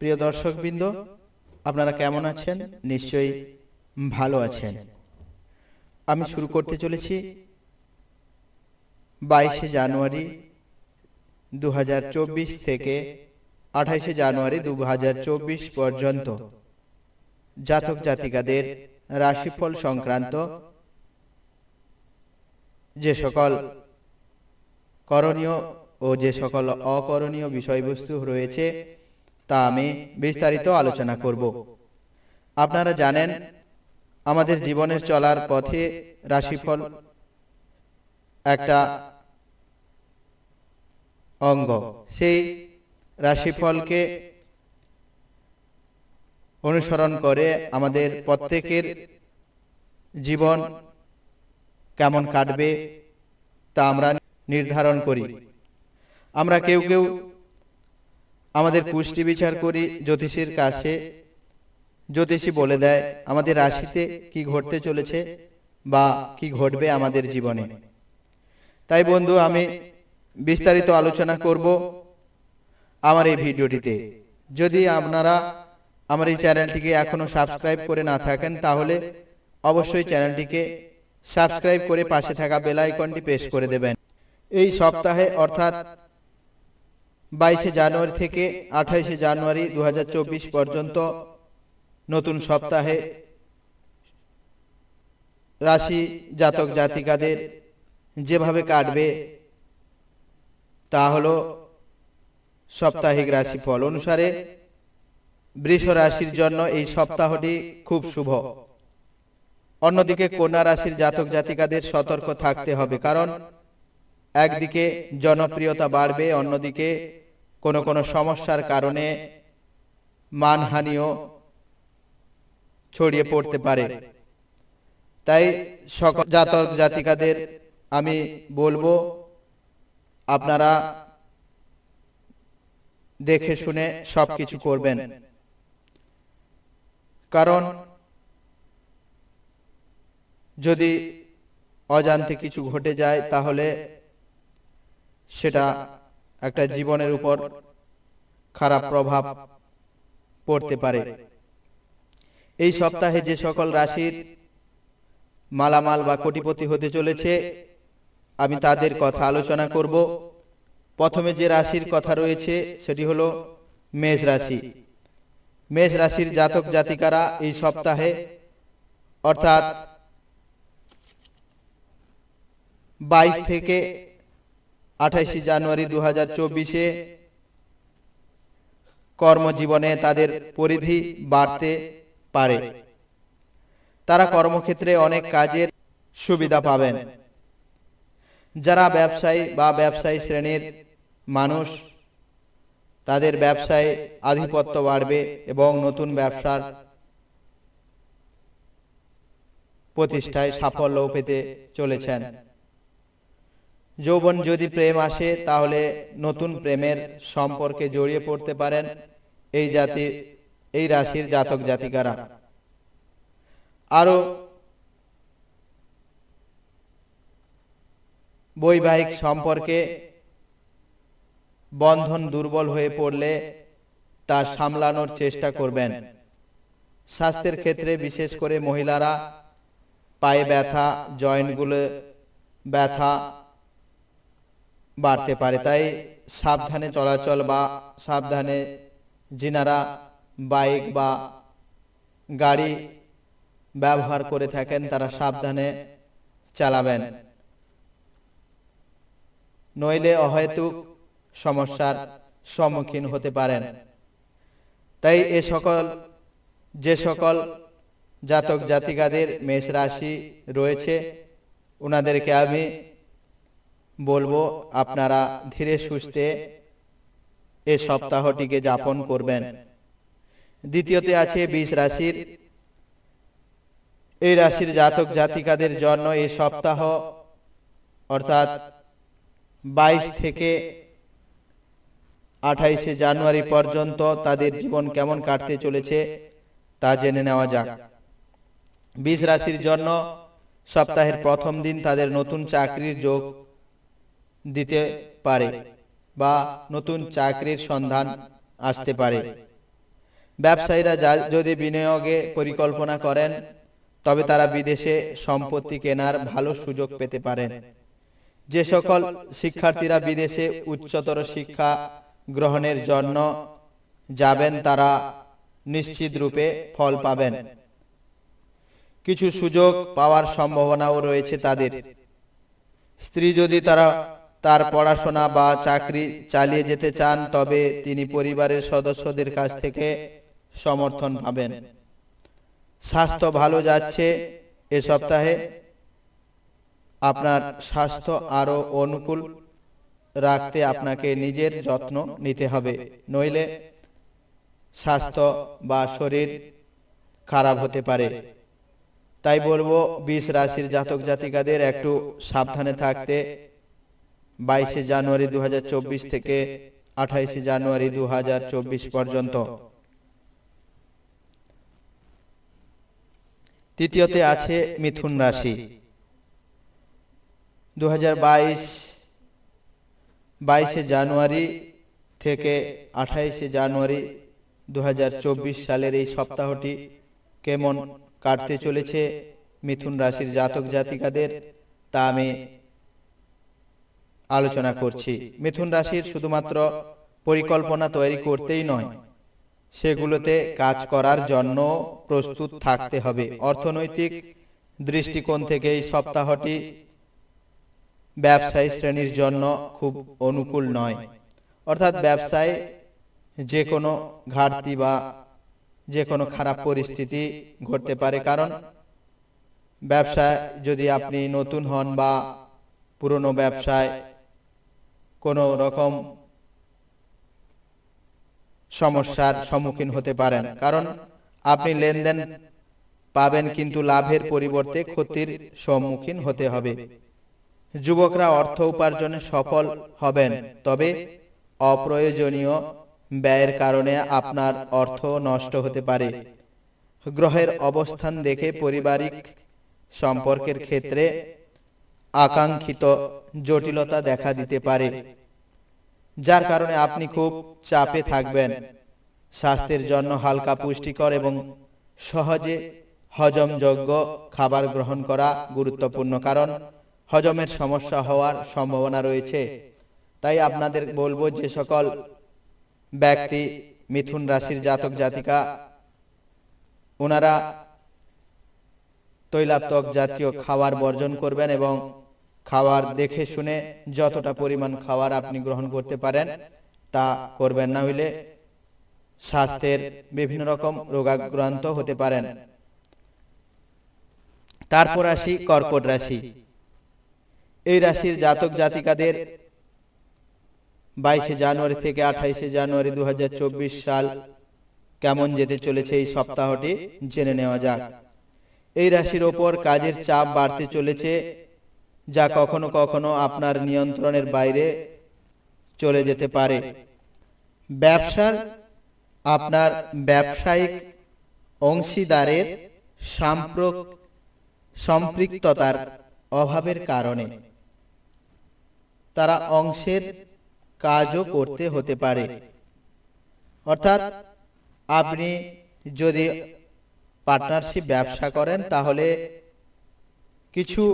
প্রিয় দর্শকবৃন্দ, আপনারা কেমন আছেন? নিশ্চয়ই ভালো আছেন। আমি শুরু করতে চলেছি বাইশে জানুয়ারি দু হাজার চব্বিশ থেকে আঠাইশে জানুয়ারি দু হাজার চব্বিশ পর্যন্ত। জাতক জাতিকাদের রাশিফল সংক্রান্ত যে সকল করণীয় ও যে সকল অকরণীয় বিষয়বস্তু রয়েছে তা আমি বিস্তারিত আলোচনা করব। আপনারা জানেন, আমাদের জীবনের চলার পথে রাশিফল একটা অঙ্গ। সেই রাশিফলকে অনুসরণ করে আমাদের প্রত্যেকের জীবন কেমন কাটবে তা আমরা নির্ধারণ করি। আমরা কেউ কেউ আমাদের পুষ্টি বিচার করি জ্যোতিষীর কাছে। জ্যোতিষী বলে দেয়, আমাদের রাশিতে কি ঘটতে চলেছে বা কি ঘটবে আমাদের জীবনে। তাই বন্ধু, আমি বিস্তারিত আলোচনা করব আমার এই ভিডিওটিতে। যদি আপনারা আমার এই চ্যানেলটিকে এখনও সাবস্ক্রাইব করে না থাকেন, তাহলে অবশ্যই চ্যানেলটিকে সাবস্ক্রাইব করে পাশে থাকা বেল আইকনটি প্রেস করে দেবেন। এই সপ্তাহে, অর্থাৎ বাইশে জানুয়ারি থেকে আঠাইশে জানুয়ারি দু হাজার চব্বিশ পর্যন্ত নতুন সপ্তাহে রাশি জাতক জাতিকাদের যেভাবে কাটবে তা হলো সাপ্তাহিক রাশিফল অনুসারে বৃষ রাশির জন্য এই সপ্তাহটি খুব শুভ। অন্যদিকে কন্যা রাশির জাতক জাতিকাদের সতর্ক থাকতে হবে কারণ একদিকে জনপ্রিয়তা বাড়বে অন্যদিকে কোনো কোনো সমস্যার কারণে মানহানিও ছড়িয়ে পড়তে পারে। তাই সকল জাতক জাতিকাদের আমি বলব, আপনারা দেখে শুনে সব কিছু করবেন। কারণ যদি অজান্তে কিছু ঘটে যায়, তাহলে সেটা একটা জীবনের উপর খারাপ প্রভাব পড়তে পারে। এই সপ্তাহে যে সকল রাশির মালামাল বা কোটিপতি হতে চলেছে, আমি তাদের কথা আলোচনা করব। প্রথমে যে রাশির কথা রয়েছে, সেটি হলো মেষ রাশি। মেষ রাশির জাতক জাতিকারা এই সপ্তাহে অর্থাৎ বাইশ থেকে আঠাশে জানুয়ারি দু হাজার চব্বিশে কর্মজীবনে তাদের পরিধি বাড়তে পারে। তারা কর্মক্ষেত্রে অনেক কাজের সুবিধা পাবেন। যারা ব্যবসায়ী বা ব্যবসায়ী শ্রেণির মানুষ, তাদের ব্যবসায় আধিপত্য বাড়বে এবং নতুন ব্যবসার প্রতিষ্ঠায় সাফল্য পেতে চলেছেন। যৌবন যদি প্রেম আসে, তাহলে নতুন প্রেমের সম্পর্কে জড়িয়ে পড়তে পারেন এই জাতির, এই রাশির জাতক জাতিকারা। আরও বৈবাহিক সম্পর্কে বন্ধন দুর্বল হয়ে পড়লে তা সামলানোর চেষ্টা করবেন। স্বাস্থ্যের ক্ষেত্রে বিশেষ করে মহিলারা পায়ে ব্যথা, জয়েন্টগুলো ব্যথা বাড়তে পারে। তাই সাবধানে চলাচল বা সাবধানে যিনারা বাইক বা গাড়ি ব্যবহার করে থাকেন তারা সাবধানে চালাবেন। নইলে অহেতুক সমস্যার সম্মুখীন হতে পারেন। তাই এ সকল যে সকল জাতক জাতিকাদের মেষ রাশি রয়েছে ওনাদেরকে আমি বলব, আপনারা ধীরে সুস্থে এ সপ্তাহটিকে যাপন করবেন। দ্বিতীয়তে আছে বিষ রাশির। এই রাশির জাতক জাতিকাদের জন্য এই সপ্তাহ, অর্থাৎ বাইশ থেকে আঠাইশে জানুয়ারি পর্যন্ত তাদের জীবন কেমন কাটতে চলেছে তা জেনে নেওয়া যাক। বিষ রাশির জন্য সপ্তাহের প্রথম দিন তাদের নতুন চাকরির যোগ দিতে পারে বা নতুন চাকরির সন্ধান আসতে পারে। ব্যবসায়ীরা যদি বিনিয়োগে পরিকল্পনা করেন, তবে তারা বিদেশে সম্পত্তি কেনার ভালো সুযোগ পেতে পারেন। যে সকল শিক্ষার্থীরা বিদেশে উচ্চতর শিক্ষা গ্রহণের জন্য যাবেন, তারা নিশ্চিত রূপে ফল পাবেন। কিছু সুযোগ পাওয়ার সম্ভাবনাও রয়েছে তাদের। স্ত্রী যদি তারা তার পড়াশোনা বা চাকরি চালিয়ে যেতে চান, তবে তিনি পরিবারের সদস্যদের কাছ থেকে সমর্থন পাবেন। স্বাস্থ্য ভালো যাচ্ছে এ সপ্তাহে। আপনার স্বাস্থ্য আরও অনুকূল রাখতে আপনাকে নিজের যত্ন নিতে হবে। নইলে স্বাস্থ্য বা শরীর খারাপ হতে পারে। তাই বলব, বিশ রাশির জাতক জাতিকাদের একটু সাবধানে থাকতে বাইশে জানুয়ারি দু হাজার চব্বিশ থেকে আঠাইশে জানুয়ারি দুহাজার চব্বিশ পর্যন্ত। তৃতীয়তে আছে মিথুন রাশি। দু বাইশে জানুয়ারি থেকে আঠাইশে জানুয়ারি দু হাজার চব্বিশ সালের এই সপ্তাহটি কেমন কাটতে চলেছে মিথুন রাশির জাতক জাতিকাদের তা আমি আলোচনা করছি। মিথুন রাশির শুধুমাত্র পরিকল্পনা তৈরি করতেই নয়, সেগুলোতে কাজ করার জন্য প্রস্তুত থাকতে হবে। অর্থনৈতিক দৃষ্টিকোণ থেকে এই সপ্তাহটি ব্যবসায়ী শ্রেণির জন্য খুব অনুকূল নয়। অর্থাৎ ব্যবসায় যে কোনো ঘাটতি বা যে কোনো খারাপ পরিস্থিতি ঘটতে পারে। কারণ ব্যবসায় যদি আপনি নতুন হন বা পুরনো ব্যবসায় কোনো রকম সমস্যার সম্মুখীন হতে পারেন। কারণ আপনি লেনদেন পাবেন কিন্তু লাভের পরিবর্তে ক্ষতির সম্মুখীন হতে হবে। যুবকরা অর্থ উপার্জনে সফল হবেন, তবে অপ্রয়োজনীয় ব্যয়ের কারণে আপনার অর্থ নষ্ট হতে পারে। গ্রহের অবস্থান দেখে পারিবারিক সম্পর্কের ক্ষেত্রে আকাঙ্ক্ষিত জটিলতা দেখা দিতে পারে। যার কারণে আপনি খুব চাপে থাকবেন। স্বাস্থ্যের জন্য হালকা পুষ্টিকর এবং সহজে হজমযোগ্য খাবার গ্রহণ করা গুরুত্বপূর্ণ, কারণ হজমের সমস্যা হওয়ার সম্ভাবনা রয়েছে। তাই আপনাদের বলব যে সকল ব্যক্তি, মিথুন রাশির জাতক, জাতিকা ওনারা তৈলাত্মক জাতীয় খাবার বর্জন করবেন এবং খাবার দেখে শুনে যতটা পরিমাণ খাবার আপনি গ্রহণ করতে পারেন, তা করবেন না হইলে স্বাস্থ্যের বিভিন্ন রকম রোগাক্রান্ত হতে পারেন। তারপর আসি কর্কট রাশি। এই রাশির জাতক জাতিকাদের বাইশে জানুয়ারি থেকে আঠাইশে জানুয়ারি দু হাজার চব্বিশ সাল কেমন যেতে চলেছে এই সপ্তাহটি জেনে নেওয়া যাক। এই রাশির ওপর কাজের চাপ বাড়তে চলেছে যা কখনো কখনো আপনার নিয়ন্ত্রণের বাইরে চলে যেতে পারে। ব্যবসার আপনার ব্যবসায়িক অংশীদারের সাম্প্রক সম্পৃক্ততার অভাবের কারণে তারা অংশের কাজও করতে হতে পারে। অর্থাৎ আপনি যদি পার্টনারশিপ ব্যবসা করেন, তাহলে কিছু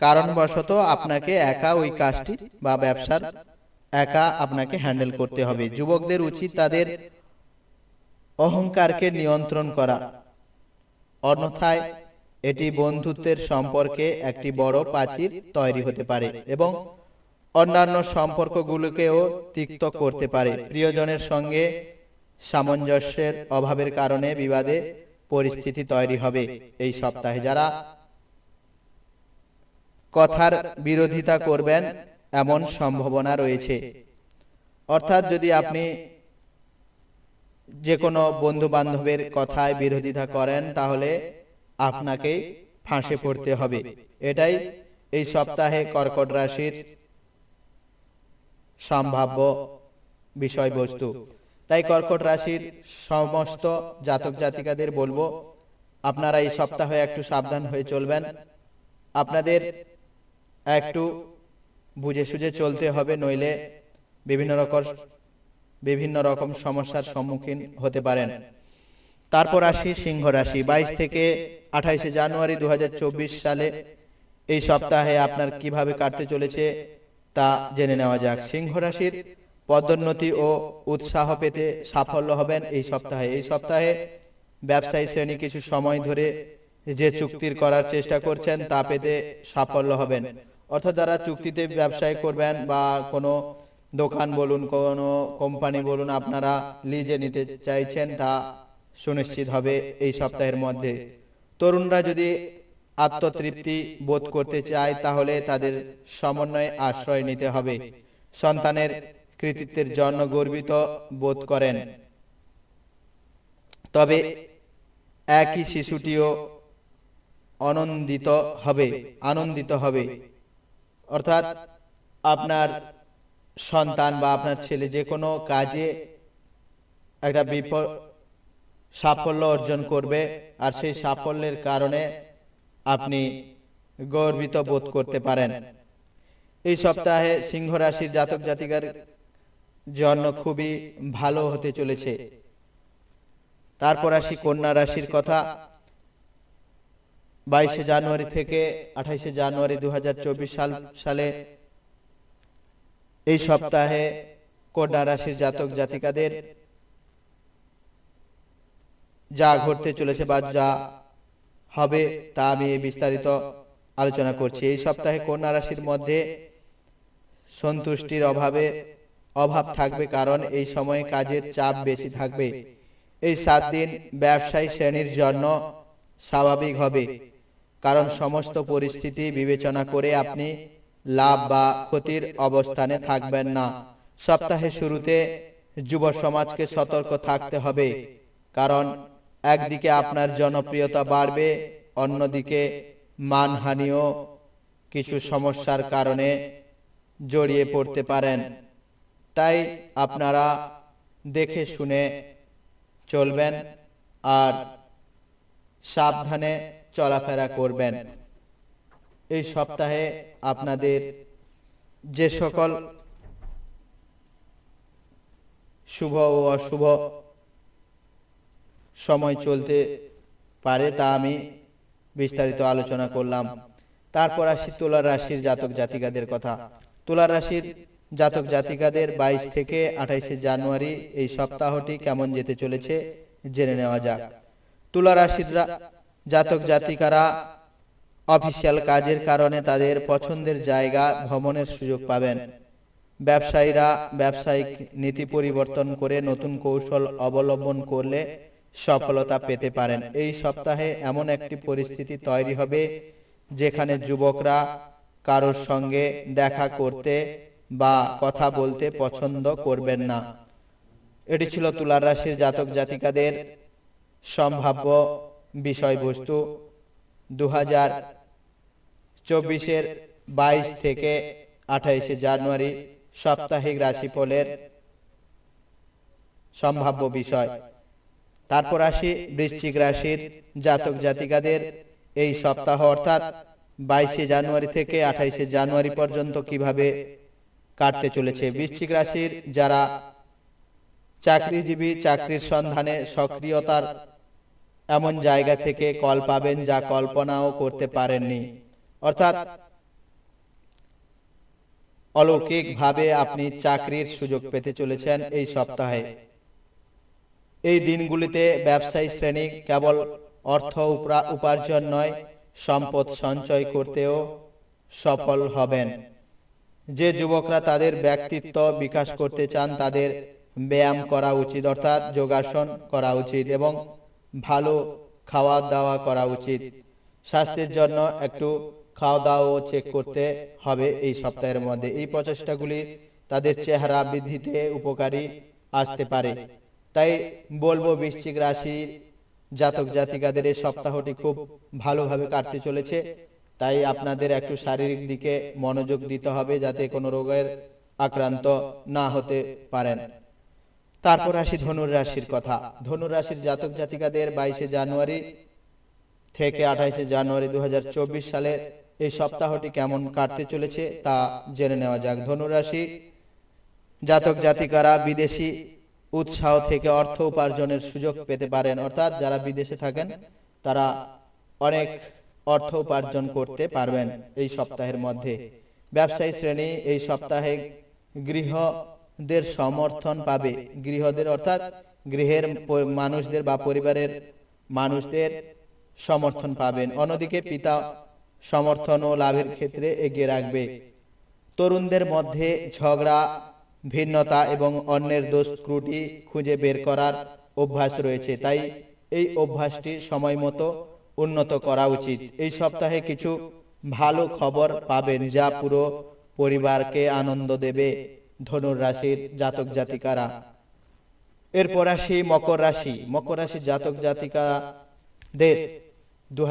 কারণবশত আপনাকে একা ওই কাজটি বা ব্যবসার একা আপনাকে হ্যান্ডেল করতে হবে। যুবকদের উচিত তাদের অহংকারকে নিয়ন্ত্রণ করা। অন্যথায় এটি বন্ধুত্বের সম্পর্কে একটি বড় প্রাচীর তৈরি হতে পারে এবং অন্যান্য সম্পর্কগুলোকেও তিক্ত করতে পারে। প্রিয়জনের সঙ্গে সামঞ্জস্যের অভাবের কারণে বিবাদে পরিস্থিতি তৈরি হবে এই সপ্তাহে। যারা কথার বিরোধিতা করবেন এমন সম্ভাবনা রয়েছে। অর্থাৎ যদি আপনি যে কোনো বন্ধু বান্ধবের কথায় বিরোধিতা করেন, তাহলে আপনাকে ফাঁসে পড়তে হবে। এটাই এই সপ্তাহে কর্কট রাশির সম্ভাব্য বিষয়বস্তু। তাই কর্কট রাশির সমস্ত জাতক জাতিকাদের বলব, আপনারা এই সপ্তাহে একটু সাবধান হয়ে চলবেন। আপনাদের একটু বুঝে সুঝে চলতে হবে, নইলে বিভিন্ন রকম বিভিন্ন রকম সমস্যার সম্মুখীন হতে পারেন। তারপর আসি সিংহ রাশি। বাইশ থেকে আঠাইশে জানুয়ারি দু হাজার চব্বিশ সালে এই সপ্তাহে আপনার কীভাবে কাটতে চলেছে তা জেনে নেওয়া যাক। সিংহ রাশির পদোন্নতি ও উৎসাহ পেতে সাফল্য হবেন এই সপ্তাহে। এই সপ্তাহে ব্যবসায়ী শ্রেণি কিছু সময় ধরে যে চুক্তির করার চেষ্টা করছেন তা পেতে সাফল্য হবেন। অর্থাৎ যারা চুক্তিতে ব্যবসায় করবেন বা কোনো দোকান বলুন, কোনো কোম্পানি বলুন, আপনারা লিজে নিতে চাইছেন তা সুনিশ্চিত হবে এই সপ্তাহের মধ্যে। তরুণরা যদি আত্মতৃপ্তি বোধ করতে চায়, তাহলে তাদের সমন্বয়ে আশ্রয় নিতে হবে। সন্তানের কৃতিত্বের জন্য গর্বিত বোধ করেন। তবে একই শিশুটিও আনন্দিত হবে আনন্দিত হবে। অর্থাৎ আপনার সন্তান বা আপনার ছেলে যে কোনো কাজে একটা বিপদ সাফল্য অর্জন করবে আর সেই সাফল্যের কারণে আপনি গর্বিত বোধ করতে পারেন। এই সপ্তাহে সিংহ রাশির জাতক জাতিকার জন্য খুবই ভালো হতে চলেছে। তারপর আসি কন্যা রাশির কথা। বাইশে জানুয়ারি থেকে আঠাইশে জানুয়ারি দুহাজার চব্বিশ সাল, সালে এই সপ্তাহে কন্যা রাশির জাতক জাতিকাদের যা ঘটতে চলেছে বা যা হবে তা আমি বিস্তারিত আলোচনা করছি। এই সপ্তাহে কন্যা রাশির মধ্যে সন্তুষ্টির অভাবে অভাব থাকবে কারণ এই সময়ে কাজের চাপ বেশি থাকবে। এই সাত দিন ব্যবসায়ী শ্রেণির জন্য স্বাভাবিক হবে। কারণ সমস্ত পরিস্থিতি বিবেচনা করে আপনি লাভ বা ক্ষতির অবস্থানে থাকবেন না। সপ্তাহের শুরুতে যুব সমাজকে সতর্ক থাকতে হবে, কারণ একদিকে আপনার জনপ্রিয়তা বাড়বে, অন্যদিকে মানহানিও কিছু সমস্যার কারণে জড়িয়ে পড়তে পারেন। তাই আপনারা দেখে শুনে চলবেন আর সাবধানে চলাফেরা করবেন। এই সপ্তাহে আপনাদের যে সকল শুভ ও অশুভ সময় চলতে পারে তা আমি বিস্তারিত আলোচনা করলাম। তারপর আসি তুলা রাশির জাতক জাতিকাদের কথা। তুলা রাশির জাতক জাতিকাদের বাইশ থেকে আঠাইশে জানুয়ারি এই সপ্তাহটি কেমন যেতে চলেছে, জেনে নেওয়া যাক। তুলা রাশির জাতক জাতিকারা অফিসিয়াল কাজের কারণে তাদের পছন্দের জায়গা ভ্রমণের সুযোগ পাবেন। ব্যবসায়ীরা ব্যবসায়িক নীতি পরিবর্তন করে নতুন কৌশল অবলম্বন করলে সফলতা পেতে পারেন। এই সপ্তাহে এমন একটি পরিস্থিতি তৈরি হবে যেখানে যুবকরা কারোর সঙ্গে দেখা করতে বা কথা বলতে পছন্দ করবেন না। এটি ছিল তুলার রাশির জাতক জাতিকাদের সম্ভাব্য বিষয়বস্তু দু হাজার চব্বিশের বাইশ থেকে আঠাইশে জানুয়ারি সাপ্তাহিক রাশিফলের সম্ভাব্য বিষয়। তারপর আসি বৃশ্চিক রাশির জাতক জাতিকাদের এই সপ্তাহ, অর্থাৎ বাইশে জানুয়ারি থেকে আঠাইশে জানুয়ারি পর্যন্ত কীভাবে কাটতে চলেছে। বৃশ্চিক রাশির যারা চাকরিজীবী, চাকরির সন্ধানে সক্রিয়তার এমন জায়গা থেকে কল পাবেন যা কল্পনাও করতে পারেননি। অর্থাৎ অলৌকিকভাবে আপনি চাকরির সুযোগ পেতে চলেছেন এই সপ্তাহে। এই দিনগুলিতে ব্যবসায়ী শ্রেণি কেবল অর্থ উপার্জন নয়, সম্পদ সঞ্চয় করতেও সফল হবেন। যে যুবকরা তাদের ব্যক্তিত্ব বিকাশ করতে চান তাদের ব্যায়াম করা উচিত, অর্থাৎ যোগাসন করা উচিত এবং ভালো খাওয়া দাওয়া করা উচিত। স্বাস্থ্যের জন্য একটু খাওয়া দাওয়া চেক করতে হবে এই সপ্তাহের মধ্যে। এই প্রচেষ্টাগুলি তাদের চেহারা বৃদ্ধিতে উপকারী আসতে পারে। তাই বলব, বৃশ্চিক রাশির জাতক জাতিকাদের এই সপ্তাহটি খুব ভালোভাবে কাটতে চলেছে। তাই আপনাদের একটু শারীরিক দিকে মনোযোগ দিতে হবে যাতে কোনো রোগের আক্রান্ত না হতে পারেন। তারপর আসি ধনুর রাশির কথা। ধনুর রাশির জাতক জাতিকাদের বাইশে জানুয়ারি থেকে আঠাইশে জানুয়ারি দু সালের এই সপ্তাহটি কেমন কাটতে চলেছে তা জেনে নেওয়া যাক। ধনুরাশি জাতক জাতিকারা বিদেশি উৎসাহ থেকে অর্থ উপার্জনের সুযোগ পেতে পারেন। অর্থাৎ যারা বিদেশে থাকেন, তারা অনেক অর্থ উপার্জন করতে পারবেন এই সপ্তাহের মধ্যে। ব্যবসায়ী শ্রেণি এই সপ্তাহে গৃহদের সমর্থন পাবে। গৃহদের অর্থাৎ গৃহের মানুষদের বা পরিবারের মানুষদের সমর্থন পাবেন। অন্যদিকে পিতা সমর্থন ও লাভের ক্ষেত্রে এগিয়ে রাখবে। তরুণদের মধ্যে ঝগড়া, ভিন্নতা এবং অন্যের দোষ ত্রুটি খুঁজে বের করার অভ্যাস রয়েছে। তাই এই অভ্যাসটি সময় মতো উন্নত করা উচিত। এই সপ্তাহে কিছু ভালো খবর পাবেন যা পুরো পরিবারকে আনন্দ দেবে। ধনুর রাশির জাতক জাতিকারা। এরপর আসি মকর রাশি। মকর রাশি জাতক জাতিকাদের দু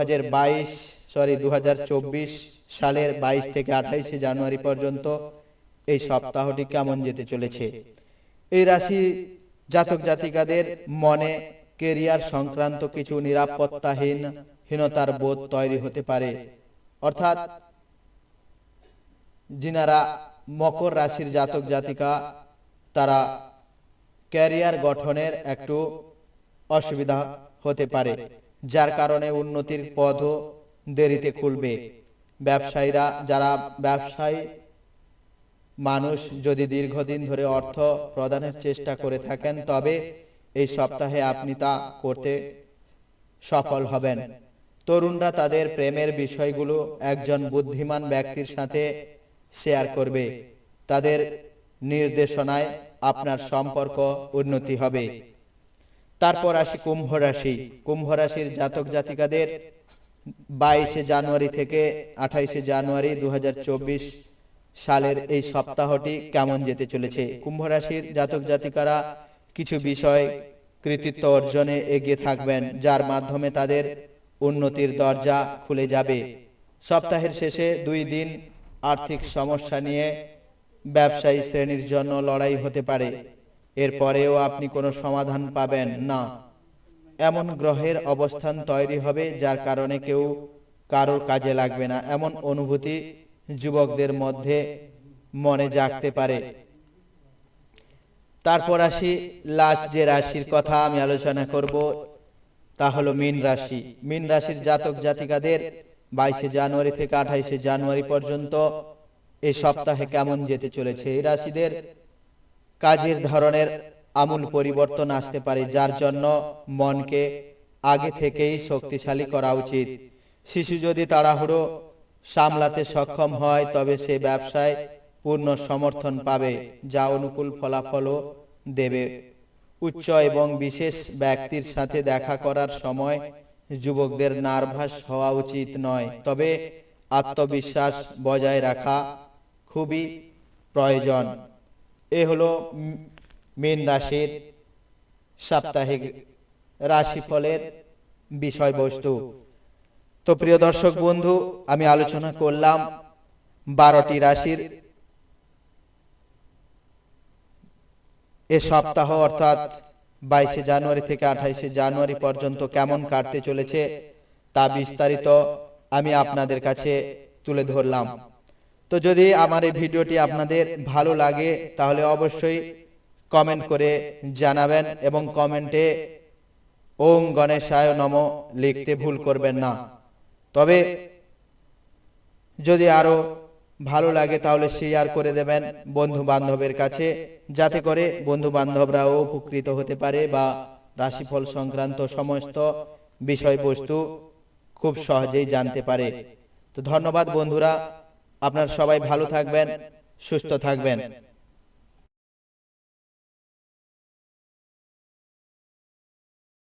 সরি, দুহাজার চব্বিশ সালের বাইশ থেকে আঠাইশে জানুয়ারি পর্যন্ত এই সপ্তাহটি কেমন যেতে চলেছে? এই রাশি জাতক জাতিকাদের মনে কেরিয়ার সংক্রান্ত কিছু নিরাপত্তাহীন হীনতার বোধ তৈরি হতে পারে। অর্থাৎ, যিনারা মকর রাশির জাতক জাতিকা, তারা ক্যারিয়ার গঠনের একটু অসুবিধা হতে পারে, যার কারণে উন্নতির পথও দেরিতে খুলবে। ব্যবসায়ীরা, যারা ব্যবসায়ী মানুষ যদি দীর্ঘদিন ধরে অর্থ প্রদানের চেষ্টা করে থাকেন, তবে এই সপ্তাহে আপনি তা করতে সফল হবেন। তরুণরা তাদের প্রেমের বিষয়গুলো একজন বুদ্ধিমান ব্যক্তির সাথে শেয়ার করবে। তাদের নির্দেশনায় আপনার সম্পর্ক উন্নতি হবে। তারপর আসি কুম্ভ রাশি। কুম্ভ রাশির জাতক জাতিকাদের বাইশে জানুয়ারি থেকে আঠাইশে জানুয়ারি দু সালের এই সপ্তাহটি কেমন যেতে চলেছে? কুম্ভ রাশির জাতক জাতিকারা কিছু বিষয় কৃতিত্ব অর্জনে এগিয়ে থাকবেন, যার মাধ্যমে তাদের উন্নতির দরজা খুলে যাবে। সপ্তাহের শেষে দুই দিন আর্থিক সমস্যা নিয়ে ব্যবসায়ী শ্রেণির জন্য লড়াই হতে পারে। এরপরেও আপনি কোনো সমাধান পাবেন না। এমন গ্রহের অবস্থান তৈরি হবে যার কারণে কেউ কারোর কাজে লাগবে না। এমন অনুভূতি যুবকদের মধ্যে মনে জাগতে পারে। তারপর আসি লাস্ট যে রাশির কথা আমি আলোচনা করব, তা হলো মীন রাশি। মীন রাশির জাতক জাতিকাদের বাইশে জানুয়ারি থেকে আঠাইশে জানুয়ারি পর্যন্ত এই সপ্তাহে কেমন যেতে চলেছে এই রাশিদের? কাজের ধরনের আমূল পরিবর্তন আসতে পারে, যার জন্য মনকে আগে থেকেই শক্তিশালী করা উচিত। শিশু যদি তাড়াহুড়ো সামলাতে সক্ষম হয়, তবে সে ব্যবসায় পূর্ণ সমর্থন পাবে, যা অনুকূল ফলাফলও দেবে। উচ্চ এবং বিশেষ ব্যক্তির সাথে দেখা করার সময় যুবকদের নার্ভাস হওয়া উচিত নয়, তবে আত্মবিশ্বাস বজায় রাখা খুবই প্রয়োজন। এ হলো মীন রাশির সাপ্তাহিক রাশিফলের বিষয়বস্তু। তো প্রিয় দর্শক বন্ধু, আমি আলোচনা করলাম বারোটি রাশির। এ সপ্তাহ অর্থাৎ বাইশে জানুয়ারি থেকে আঠাইশে জানুয়ারি পর্যন্ত কেমন কাটতে চলেছে তা বিস্তারিত আমি আপনাদের কাছে তুলে ধরলাম। তো যদি আমার এই ভিডিওটি আপনাদের ভালো লাগে, তাহলে অবশ্যই কমেন্ট করে জানাবেন এবং কমেন্টে ওম গণেশায় নম লিখতে ভুল করবেন না। তবে যদি আরও ভালো লাগে তাহলে শেয়ার করে দেবেন বন্ধু বান্ধবের কাছে, যাতে করে বন্ধু বান্ধবরাও উপকৃত হতে পারে বা রাশিফল সংক্রান্ত সমস্ত বিষয়বস্তু খুব সহজেই জানতে পারে। তো ধন্যবাদ বন্ধুরা, আপনার সবাই ভালো থাকবেন, সুস্থ থাকবেন।